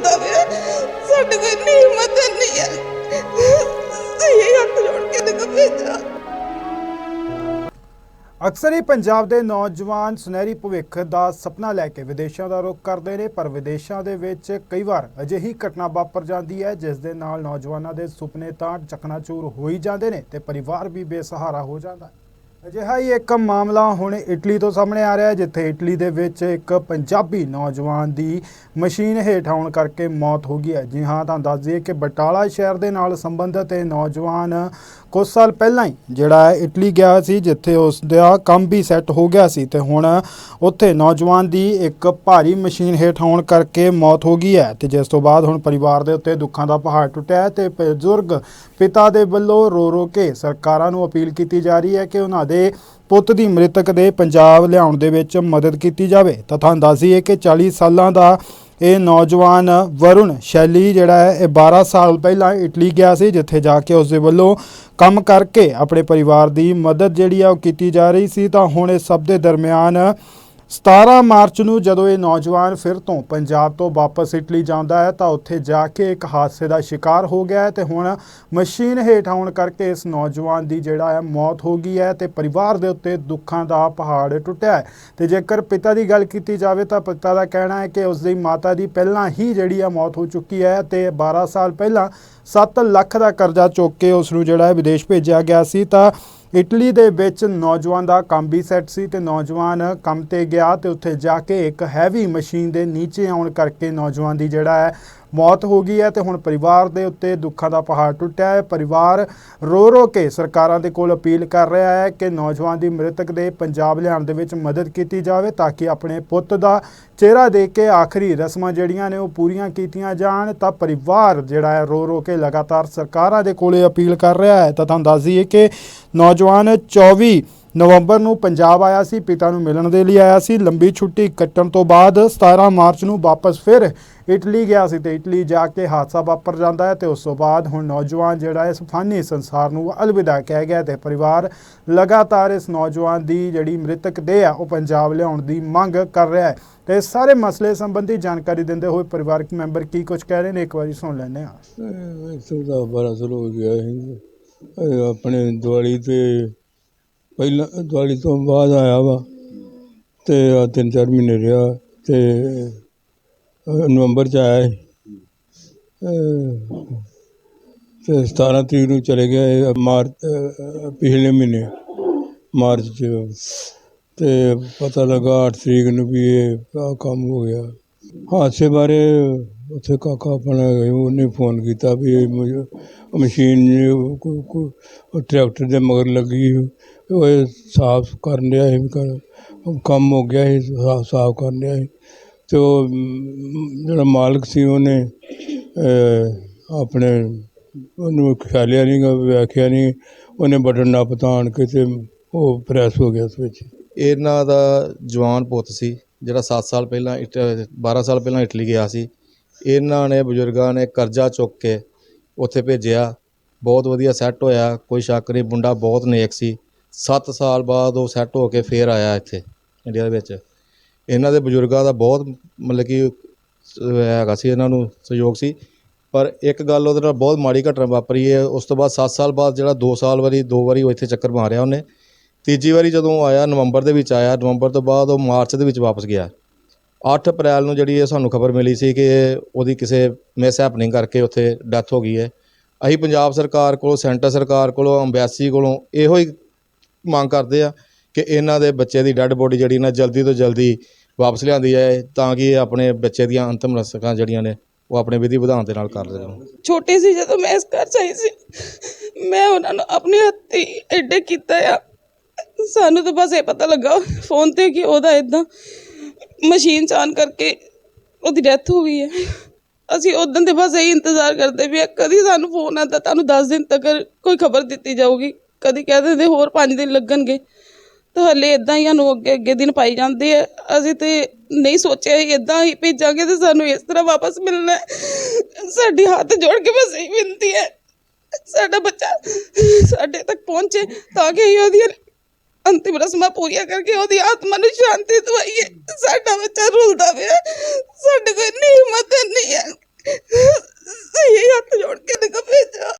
ਰੁਲਦਾ ਪਿਆ ਸਾਡੇ ਕੋਈ ਇੰਨੀ ਹਿੰਮਤ ਨਹੀਂ ਹੈ। ਇਹ ਹੱਥ ਜੋੜ ਕੇ ਦੇਖੋ ਭੇਜਾ। ਅਕਸਰ ਹੀ ਪੰਜਾਬ ਦੇ ਨੌਜਵਾਨ ਸੁਨਹਿਰੀ ਭਵਿੱਖ ਦਾ ਸੁਪਨਾ ਲੈ ਕੇ ਵਿਦੇਸ਼ਾਂ ਦਾ ਰੁਖ ਕਰਦੇ ਨੇ, ਪਰ ਵਿਦੇਸ਼ਾਂ ਦੇ ਵਿੱਚ ਕਈ ਵਾਰ ਅਜਿਹੀ ਘਟਨਾ ਵਾਪਰ ਜਾਂਦੀ ਹੈ, ਜਿਸ ਦੇ ਨਾਲ ਨੌਜਵਾਨਾਂ ਦੇ ਸੁਪਨੇ ਤਾਂ ਚਕਨਾਚੂਰ ਹੋ ਹੀ ਜਾਂਦੇ ਨੇ ਤੇ ਪਰਿਵਾਰ ਵੀ ਬੇਸਹਾਰਾ ਹੋ ਜਾਂਦਾ ਹੈ। ਅਜਿਹਾ ਹੀ ਇੱਕ ਮਾਮਲਾ ਹੁਣ ਇਟਲੀ ਤੋਂ ਸਾਹਮਣੇ ਆ ਰਿਹਾ ਹੈ, ਜਿੱਥੇ ਇਟਲੀ ਦੇ ਵਿੱਚ ਇੱਕ ਪੰਜਾਬੀ ਨੌਜਵਾਨ ਦੀ ਮਸ਼ੀਨ ਹੇਠ ਆਉਣ ਕਰਕੇ ਮੌਤ ਹੋ ਗਈ ਹੈ। ਜੀ ਹਾਂ, ਤਾਂ ਦੱਸ ਦਈਏ ਕਿ ਬਟਾਲਾ ਸ਼ਹਿਰ ਦੇ ਨਾਲ ਸੰਬੰਧਿਤ ਇਹ ਨੌਜਵਾਨ ਕੁਝ ਸਾਲ ਪਹਿਲਾਂ ਹੀ ਜਿਹੜਾ ਹੈ ਇਟਲੀ ਗਿਆ ਸੀ, ਜਿੱਥੇ ਉਸ ਦਾ ਕੰਮ ਵੀ ਸੈੱਟ ਹੋ ਗਿਆ ਸੀ ਤੇ ਹੁਣ ਉੱਥੇ ਨੌਜਵਾਨ ਦੀ ਇੱਕ ਭਾਰੀ ਮਸ਼ੀਨ ਹੇਠ ਆਉਣ ਕਰਕੇ ਮੌਤ ਹੋ ਗਈ ਹੈ ਤੇ ਜਿਸ ਤੋਂ ਬਾਅਦ ਹੁਣ ਪਰਿਵਾਰ ਦੇ ਉੱਤੇ ਦੁੱਖਾਂ ਦਾ ਪਹਾੜ ਟੁੱਟਿਆ ਹੈ ਤੇ ਬਜ਼ੁਰਗ ਪਿਤਾ ਦੇ ਵੱਲੋਂ ਰੋ ਰੋ ਕੇ ਸਰਕਾਰਾਂ ਨੂੰ ਅਪੀਲ ਕੀਤੀ ਜਾ ਰਹੀ ਹੈ ਕਿ ਉਹਨਾਂ ਦੇ ਪੁੱਤ ਦੀ ਮ੍ਰਿਤਕ ਦੇ ਪੰਜਾਬ ਲਿਆਉਣ ਦੇ ਵਿੱਚ ਮਦਦ ਕੀਤੀ ਜਾਵੇ। ਤਾਂ ਤੁਹਾਨੂੰ ਦੱਸ ਦਈਏ ਕਿ 40 ਸਾਲਾਂ ਦਾ ਇਹ ਨੌਜਵਾਨ ਵਰੁਣ ਸ਼ੈਲੀ ਜਿਹੜਾ ਹੈ, ਇਹ 12 ਸਾਲ ਪਹਿਲਾਂ ਇਟਲੀ ਗਿਆ ਸੀ, ਜਿੱਥੇ ਜਾ ਕੇ ਉਸ ਦੇ ਵੱਲੋਂ ਕੰਮ ਕਰਕੇ ਆਪਣੇ ਪਰਿਵਾਰ ਦੀ ਮਦਦ ਜਿਹੜੀ ਆ ਉਹ ਕੀਤੀ ਜਾ ਰਹੀ ਸੀ। ਤਾਂ ਹੁਣ ਇਸ ਸਭ ਦੇ ਦਰਮਿਆਨ 17 ਮਾਰਚ ਨੂੰ ਜਦੋਂ ਇਹ ਨੌਜਵਾਨ ਫਿਰ ਤੋਂ ਪੰਜਾਬ ਤੋਂ ਵਾਪਸ ਇਟਲੀ ਜਾਂਦਾ ਹੈ, ਤਾਂ ਉੱਥੇ ਜਾ ਕੇ ਇੱਕ ਹਾਦਸੇ ਦਾ ਸ਼ਿਕਾਰ ਹੋ ਗਿਆ ਹੈ ਤੇ ਹੁਣ ਮਸ਼ੀਨ ਹੇਠ ਆਉਣ ਕਰਕੇ ਇਸ ਨੌਜਵਾਨ ਦੀ ਜਿਹੜਾ ਹੈ ਮੌਤ ਹੋ ਗਈ ਹੈ ਤੇ ਪਰਿਵਾਰ ਦੇ ਉੱਤੇ ਦੁੱਖਾਂ ਦਾ ਪਹਾੜ ਟੁੱਟਿਆ ਹੈ। ਤੇ ਜੇਕਰ ਪਿਤਾ ਦੀ ਗੱਲ ਕੀਤੀ ਜਾਵੇ ਤਾਂ ਪਿਤਾ ਦਾ ਕਹਿਣਾ ਹੈ ਕਿ ਉਸ ਦੀ ਮਾਤਾ ਦੀ ਪਹਿਲਾਂ ਹੀ ਜਿਹੜੀ ਆ ਮੌਤ ਹੋ ਚੁੱਕੀ ਹੈ ਤੇ 12 ਸਾਲ ਪਹਿਲਾਂ 7 ਲੱਖ ਦਾ ਕਰਜ਼ਾ ਚੁੱਕ ਕੇ ਉਸ ਨੂੰ ਜਿਹੜਾ ਹੈ ਵਿਦੇਸ਼ ਭੇਜਿਆ ਗਿਆ ਸੀ, ਤਾਂ ਇਟਲੀ ਦੇ ਵਿੱਚ ਨੌਜਵਾਨ ਦਾ ਕੰਮ ਵੀ ਸੈੱਟ ਸੀ ਤੇ ਨੌਜਵਾਨ ਕੰਮ ਤੇ ਗਿਆ ਤੇ ਉੱਥੇ ਜਾ ਕੇ ਇੱਕ ਹੈਵੀ ਮਸ਼ੀਨ ਦੇ ਨੀਚੇ ਆਉਣ ਕਰਕੇ ਨੌਜਵਾਨ ਦੀ ਜਿਹੜਾ ਹੈ ਮੌਤ ਹੋ ਗਈ ਹੈ ਤੇ ਹੁਣ ਪਰਿਵਾਰ ਦੇ ਉੱਤੇ ਦੁੱਖਾਂ ਦਾ ਪਹਾੜ ਟੁੱਟਿਆ ਹੈ। ਪਰਿਵਾਰ ਰੋ ਰੋ ਕੇ ਸਰਕਾਰਾਂ ਦੇ ਕੋਲ ਅਪੀਲ ਕਰ ਰਿਹਾ ਹੈ ਕਿ ਨੌਜਵਾਨ ਦੀ ਮ੍ਰਿਤਕ ਦੇ ਪੰਜਾਬ ਲਿਆਉਣ ਦੇ ਵਿੱਚ ਮਦਦ ਕੀਤੀ ਜਾਵੇ ਤਾਂ ਕਿ ਆਪਣੇ ਪੁੱਤ ਦਾ ਚਿਹਰਾ ਦੇਖ ਕੇ ਆਖਰੀ ਰਸਮਾਂ ਜਿਹੜੀਆਂ ਨੇ ਉਹ ਪੂਰੀਆਂ ਕੀਤੀਆਂ ਜਾਣ। ਤਾਂ ਪਰਿਵਾਰ ਜਿਹੜਾ ਹੈ ਰੋ ਰੋ ਕੇ ਲਗਾਤਾਰ ਸਰਕਾਰਾਂ ਦੇ ਕੋਲੇ ਅਪੀਲ ਕਰ ਰਿਹਾ ਹੈ। ਤਾਂ ਤੁਹਾਨੂੰ ਦੱਸ ਦਈਏ ਕਿ ਨੌਜਵਾਨ 24 ਨਵੰਬਰ ਨੂੰ ਪੰਜਾਬ ਆਇਆ ਸੀ, ਪਿਤਾ ਨੂੰ ਮਿਲਣ ਦੇ ਲਈ ਆਇਆ ਸੀ। ਲੰਬੀ ਛੁੱਟੀ ਕੱਟਣ ਤੋਂ ਬਾਅਦ 17 ਮਾਰਚ ਨੂੰ ਵਾਪਸ ਫਿਰ ਇਟਲੀ ਗਿਆ ਸੀ ਤੇ ਇਟਲੀ ਜਾ ਕੇ ਹਾਦਸਾ ਵਾਪਰ ਜਾਂਦਾ ਹੈ ਤੇ ਉਸ ਤੋਂ ਬਾਅਦ ਹੁਣ ਨੌਜਵਾਨ ਜਿਹੜਾ ਇਸ ਫਾਨੀ ਸੰਸਾਰ ਨੂੰ ਅਲਵਿਦਾ ਕਹਿ ਗਿਆ ਤੇ ਪਰਿਵਾਰ ਲਗਾਤਾਰ ਇਸ ਨੌਜਵਾਨ ਦੀ ਜਿਹੜੀ ਮ੍ਰਿਤਕ ਦੇਹ ਆ, ਉਹ ਪੰਜਾਬ ਲਿਆਉਣ ਦੀ ਮੰਗ ਕਰ ਰਿਹਾ ਹੈ। ਤੇ ਇਸ ਸਾਰੇ ਮਸਲੇ ਸੰਬੰਧੀ ਜਾਣਕਾਰੀ ਦਿੰਦੇ ਹੋਏ ਪਰਿਵਾਰਕ ਮੈਂਬਰ ਕੀ ਕੁਝ ਕਹਿ ਰਹੇ ਨੇ, ਇੱਕ ਵਾਰੀ ਸੁਣ ਲੈਂਦੇ ਹਾਂ। ਇੱਥੋਂ ਦਾ ਬੜਾ ਸ਼ੁਰੂ ਗਿਆ ਸੀ। ਆਪਣੇ ਦਿਵਾਲੀ ਤੇ ਪਹਿਲਾਂ ਦਿਵਾਲੀ ਤੋਂ ਬਾਅਦ ਆਇਆ ਵਾ ਤੇ ਆਹ ਤਿੰਨ ਚਾਰ ਮਹੀਨੇ ਰਿਹਾ ਤੇ, ਅਹ ਨਵੰਬਰ ਚ ਆਇਆ ਸੀ। ਅਹ ਤੇ 17 ਤਰੀਕ ਨੂੰ ਚਲੇ ਗਿਆ ਇਹ ਮਾਰਚ, ਅਹ ਪਿਛਲੇ ਮਹੀਨੇ, ਮਾਰਚ ਚ। ਤੇ ਪਤਾ ਲੱਗਾ 8 ਤਰੀਕ ਨੂੰ ਵੀ ਇਹ ਆਹ ਕੰਮ ਹੋ ਗਿਆ। ਹਾਦਸੇ ਬਾਰੇ ਉੱਥੇ ਕਾਕਾ ਆਪਣਾ ਉਹਨੇ ਫੋਨ ਕੀਤਾ ਵੀ ਇਹ ਮੁਝ- ਮਸ਼ੀਨ ਜੋ ਕੋ- ਕੋ- ਉਹ ਟਰੈਕਟਰ ਦੇ ਮਗਰ ਲੱਗੀ ਉਹ ਸਾਫ਼ ਕਰਨ ਡਿਆ ਸੀ ਕੰਮ ਹੋ ਗਿਆ ਸੀ, ਸਾਫ਼ ਸਾਫ਼ ਕਰਨ ਡਿਆ ਸੀ। ਅਤੇ ਉਹ ਜਿਹੜਾ ਮਾਲਕ ਸੀ ਉਹਨੇ ਆਪਣੇ ਉਹਨੂੰ ਖਿਆਲਿਆ ਨਹੀਂ ਗਾ, ਵੇਖਿਆ ਨਹੀਂ ਉਹਨੇ ਬਟਨ ਨਾ ਪਤਾਣ ਕੇ ਅਤੇ ਉਹ ਪ੍ਰੈਸ ਹੋ ਗਿਆ ਉਸ ਵਿੱਚ। ਇਹਨਾਂ ਦਾ ਜਵਾਨ ਪੁੱਤ ਸੀ, ਜਿਹੜਾ 7 ਸਾਲ ਪਹਿਲਾਂ ਇਟ 12 ਸਾਲ ਪਹਿਲਾਂ ਇਟਲੀ ਗਿਆ ਸੀ। ਇਹਨਾਂ ਨੇ ਬਜ਼ੁਰਗਾਂ ਨੇ ਕਰਜ਼ਾ ਚੁੱਕ ਕੇ ਉੱਥੇ ਭੇਜਿਆ। ਬਹੁਤ ਵਧੀਆ ਸੈੱਟ ਹੋਇਆ, ਕੋਈ ਸ਼ੱਕ ਨਹੀਂ, ਮੁੰਡਾ ਬਹੁਤ ਨੇਕ ਸੀ। 7 ਸਾਲ ਬਾਅਦ ਉਹ ਸੈੱਟ ਹੋ ਕੇ ਫੇਰ ਆਇਆ ਇੱਥੇ ਇੰਡੀਆ ਦੇ ਵਿੱਚ। ਇਹਨਾਂ ਦੇ ਬਜ਼ੁਰਗਾਂ ਦਾ ਬਹੁਤ ਮਤਲਬ ਕਿ ਹੈਗਾ ਸੀ ਇਹਨਾਂ ਨੂੰ ਸਹਿਯੋਗ ਸੀ। ਪਰ ਇੱਕ ਗੱਲ ਉਹਦੇ ਨਾਲ ਬਹੁਤ ਮਾੜੀ ਘਟਨਾ ਵਾਪਰੀ ਹੈ। ਉਸ ਤੋਂ ਬਾਅਦ 7 ਸਾਲ ਬਾਅਦ ਜਿਹੜਾ 2 ਸਾਲ ਵਾਰੀ, ਦੋ ਵਾਰੀ ਉਹ ਇੱਥੇ ਚੱਕਰ ਮਾਰਿਆ ਉਹਨੇ। ਤੀਜੀ ਵਾਰੀ ਜਦੋਂ ਆਇਆ, ਨਵੰਬਰ ਦੇ ਵਿੱਚ ਆਇਆ, ਨਵੰਬਰ ਤੋਂ ਬਾਅਦ ਉਹ ਮਾਰਚ ਦੇ ਵਿੱਚ ਵਾਪਸ ਗਿਆ। 8 ਅਪ੍ਰੈਲ ਨੂੰ ਜਿਹੜੀ ਇਹ ਸਾਨੂੰ ਖਬਰ ਮਿਲੀ ਸੀ ਕਿ ਉਹਦੀ ਕਿਸੇ ਮਿਸ ਹੈਪਨਿੰਗ ਕਰਕੇ ਉੱਥੇ ਡੈਥ ਹੋ ਗਈ ਹੈ। ਅਸੀਂ ਪੰਜਾਬ ਸਰਕਾਰ ਕੋਲੋਂ, ਸੈਂਟਰ ਸਰਕਾਰ ਕੋਲੋਂ ਅੰਬੈਸੀ ਕੋਲੋਂ ਇਹੋ ਹੀ ਮੰਗ ਕਰਦੇ ਆ ਕਿ ਇਹਨਾਂ ਦੇ ਬੱਚੇ ਦੀ ਡੈੱਡ ਬੋਡੀ ਜਿਹੜੀ ਨਾ ਜਲਦੀ ਤੋਂ ਜਲਦੀ ਵਾਪਸ ਲਿਆਂਦੀ ਜਾਏ ਤਾਂ ਕਿ ਇਹ ਆਪਣੇ ਬੱਚੇ ਦੀਆਂ ਅੰਤਮ ਰਸਕਾਂ ਜਿਹੜੀਆਂ ਨੇ ਉਹ ਆਪਣੇ ਵਿਧੀ ਵਿਧਾਨ ਦੇ ਨਾਲ ਕਰ ਦੇਣ ਛੋਟੀ ਸੀ ਜਦੋਂ ਮੈਂ ਇਸ ਘਰ 'ਚ ਆਈ ਸੀ ਮੈਂ ਉਹਨਾਂ ਨੂੰ ਆਪਣੇ ਹੱਥੀ ਐਡੇ ਕੀਤਾ ਆ। ਸਾਨੂੰ ਤਾਂ ਬਸ ਇਹ ਪਤਾ ਲੱਗਾ ਫੋਨ ਤੇ ਕਿ ਉਹਦਾ ਇਦਾਂ ਮਸ਼ੀਨ ਚਾਨ ਕਰਕੇ ਉਹਦੀ ਡੈਥ ਹੋ ਗਈ ਹੈ। ਅਸੀਂ ਉਦੋਂ ਦੇ ਬਸ ਇਹੀ ਇੰਤਜ਼ਾਰ ਕਰਦੇ ਵੀ ਆ, ਕਦੀ ਸਾਨੂੰ ਫੋਨ ਆਉਂਦਾ ਤੁਹਾਨੂੰ 10 ਦਿਨ ਤੱਕ ਕੋਈ ਖਬਰ ਦਿੱਤੀ ਜਾਊਗੀ। ਕਦੀ ਕਹਿ ਦਿੰਦੇ ਹੋਰ ਪੰਜ ਦਿਨ ਲੱਗਣਗੇ। ਤਾਂ ਹਲੇ ਇਦਾਂ ਹੀ ਸਾਨੂੰ ਅੱਗੇ ਅੱਗੇ ਦਿਨ ਪਾਈ ਜਾਂਦੇ ਆ। ਅਸੀਂ ਤੇ ਨਹੀਂ ਸੋਚਿਆ ਇਦਾਂ ਹੀ ਭੇਜਾਂਗੇ ਤੇ ਸਾਨੂੰ ਇਸ ਤਰ੍ਹਾਂ ਵਾਪਸ ਮਿਲਣਾ ਸਾਡੇ ਹੱਥ ਜੋੜ ਕੇ ਬਸ ਇਹ ਬੇਨਤੀ ਹੈ। ਸਾਡਾ ਬੱਚਾ ਸਾਡੇ ਤੱਕ ਪਹੁੰਚੇ ਤਾਂ ਕਿ ਉਹਦੀਆਂ ਅੰਤਿਮ ਰਸਮਾਂ ਪੂਰੀਆਂ ਕਰਕੇ ਉਹਦੀ ਆਤਮਾ ਨੂੰ ਸ਼ਾਂਤੀ ਦਵਾਈਏ। ਸਾਡਾ ਬੱਚਾ ਰੁਲਦਾ ਪਿਆ। ਸਾਡੇ ਕੋਲ ਇੰਨੀ ਹਿੰਮਤ ਨਹੀਂ ਹੈ। ਸਹੀ ਹੱਥ ਜੋੜ ਕੇ ਨਿਕਲ ਭੇਜਾ।